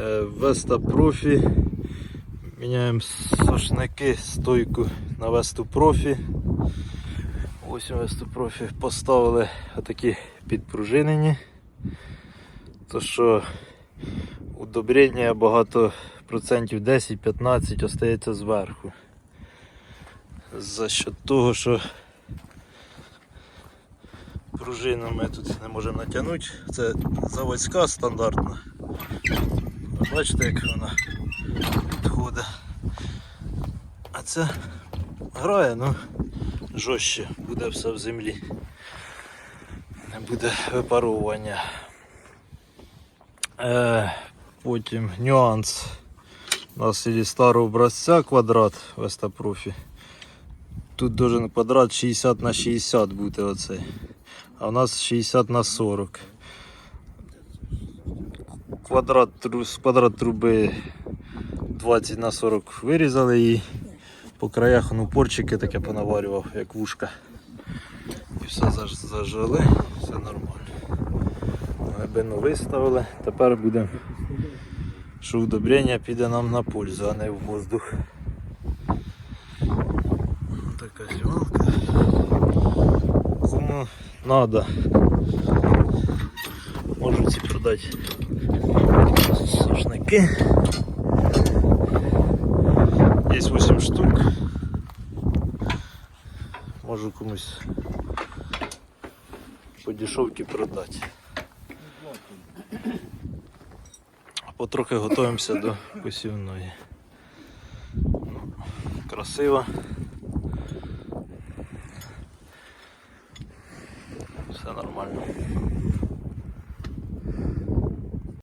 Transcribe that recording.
Е, Веста профі. Міняємо сошники, стойку на Весту профі. Ось Весту профі поставили отакі підпружинені. То що удобрення багато процентів 10-15 остається зверху. За що того, що пружину ми тут не можемо натягнути. Це заводська стандартна. Бачите, як вона підходить. А це грає, ну жорстче, буде все в землі. Не буде випаровування. Е, потім нюанс. У нас із старого образця квадрат Веста Профі. Тут должен квадрат 60 на 60 бути оцей. А у нас 60 на 40. Квадрат, квадрат труби 20 на 40 вирізали і по краях ну, порчики таке понаварював, як вушка. І все заж- зажили, все нормально. Глибину виставили. Тепер будемо, що удобрення піде нам на пользу, а не в воздух. Така сівалка. Кому надо. Можу ці продати сушники. Есть 8 штук. Можу комусь по дешевке продать Потрохи готуємося до посівної. Красиво. Все нормально.